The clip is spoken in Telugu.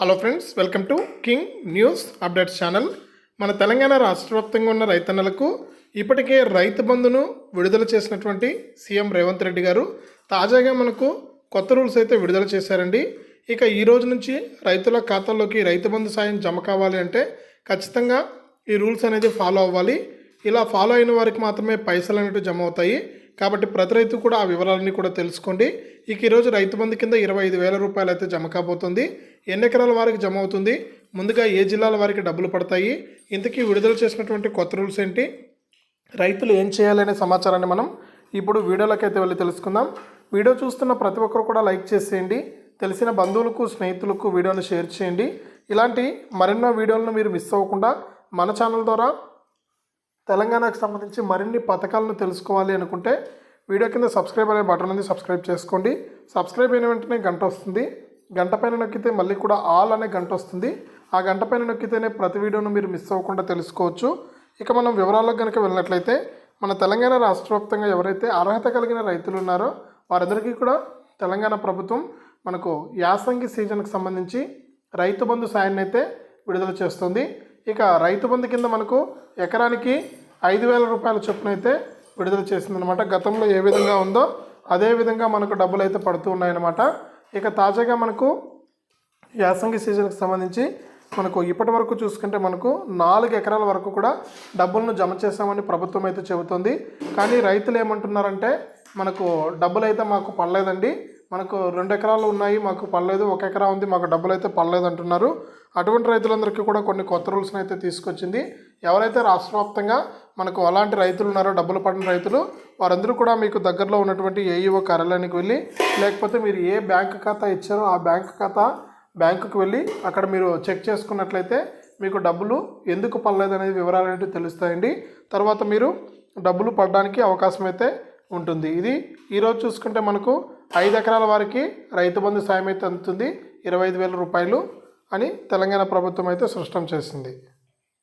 Hello friends welcome to king news updates channel మన తెలంగాణ రాష్ట్ర వ్యాప్తంగా ఉన్న రైతన్నలకు ఇప్పటికే రైతు బంధును విడుదల చేసినటువంటి సీఎం రేవంత్ రెడ్డి గారు తాజాగా మనకు కొత్త రూల్స్ అయితే విడుదల చేశారండి. ఇక ఈ రోజు నుంచి రైతుల ఖాతాల్లోకి రైతు బంధు సాయం జమ కావాలి అంటే ఖచ్చితంగా ఈ రూల్స్ అనేది ఫాలో అవ్వాలి. ఇలా ఫాలో అయిన వారికి మాత్రమే పైసలు అనేవి జమ అవుతాయి. కాబట్టి ప్రతి రైతు కూడా ఆ వివరాలన్నీ కూడా తెలుసుకోండి. ఇక ఈరోజు రైతు బంధు కింద ఇరవై ఐదు వేల రూపాయలు అయితే జమ కాబోతుంది. ఎన్ని ఎకరాల వారికి జమ అవుతుంది? ముందుగా ఏ జిల్లాల వారికి డబ్బులు పడతాయి? ఇంతకీ విడుదల చేసినటువంటి కొత్త రూల్స్ ఏంటి? రైతులు ఏం చేయాలనే సమాచారాన్ని మనం ఇప్పుడు వీడియోలోకి అయితే వెళ్ళి తెలుసుకుందాం. వీడియో చూస్తున్న ప్రతి ఒక్కరు కూడా లైక్ చేసేయండి. తెలిసిన బంధువులకు స్నేహితులకు వీడియోను షేర్ చేయండి. ఇలాంటి మరెన్నో వీడియోలను మీరు మిస్ అవ్వకుండా మన ఛానల్ ద్వారా తెలంగాణకు సంబంధించి మరిన్ని పథకాలను తెలుసుకోవాలి అనుకుంటే వీడియో కింద సబ్స్క్రైబ్ అనే బటన్ ఉంది సబ్స్క్రైబ్ చేసుకోండి. సబ్స్క్రైబ్ అయిన వెంటనే గంట వస్తుంది. గంట పైన నొక్కితే మళ్ళీ కూడా ఆల్ అనే గంట వస్తుంది. ఆ గంట పైన నొక్కితేనే ప్రతి వీడియోను మీరు మిస్ అవ్వకుండా తెలుసుకోవచ్చు. ఇక మనం వివరాలకు కనుక వెళ్ళినట్లయితే మన తెలంగాణ రాష్ట్ర వ్యాప్తంగా ఎవరైతే అర్హత కలిగిన రైతులు ఉన్నారో వారందరికీ కూడా తెలంగాణ ప్రభుత్వం మనకు యాసంగి సీజన్కి సంబంధించి రైతు బంధు సాయాన్ని అయితే విడుదల చేస్తుంది. ఇక రైతు బంధు కింద మనకు ఎకరానికి ఐదు వేల రూపాయల చొప్పున అయితే విడుదల చేసిందనమాట గతంలో ఏ విధంగా ఉందో అదే విధంగా మనకు డబ్బులు అయితే పడుతూ ఉన్నాయన్నమాట. ఇక తాజాగా మనకు యాసంగి సీజన్కి సంబంధించి మనకు ఇప్పటి వరకు చూసుకుంటే మనకు నాలుగు ఎకరాల వరకు కూడా డబ్బులను జమ చేశామని ప్రభుత్వం అయితే చెబుతుంది. కానీ రైతులు ఏమంటున్నారంటే మనకు డబ్బులు అయితే మాకు పడలేదండి. మనకు రెండు ఎకరాలు ఉన్నాయి మాకు పడలేదు ఒక ఎకరా ఉంది మాకు డబ్బులు అయితే పడలేదు అంటున్నారు. అటువంటి రైతులందరికీ కూడా కొన్ని కొత్త రూల్స్ని అయితే తీసుకొచ్చింది. ఎవరైతే రాష్ట్ర వ్యాప్తంగా మనకు అలాంటి రైతులు ఉన్నారో డబ్బులు పడిన రైతులు వారందరూ కూడా మీకు దగ్గరలో ఉన్నటువంటి ఏఈఓ కార్యాలయానికి వెళ్ళి లేకపోతే మీరు ఏ బ్యాంక్ ఖాతా ఇచ్చారో ఆ బ్యాంక్ ఖాతా బ్యాంకుకు వెళ్ళి అక్కడ మీరు చెక్ చేసుకున్నట్లయితే మీకు డబ్బులు ఎందుకు పడలేదు అనేది వివరాలు అనేవి తెలుస్తాయండి. తర్వాత మీరు డబ్బులు పడడానికి అవకాశం అయితే ఉంటుంది. ఇది ఈరోజు చూసుకుంటే మనకు ఐదు ఎకరాల వారికి రైతు బంధు సాయం అయితే అందుతుంది. ఇరవై ఐదు వేల రూపాయలు అని తెలంగాణ ప్రభుత్వం అయితే స్పష్టం చేసింది.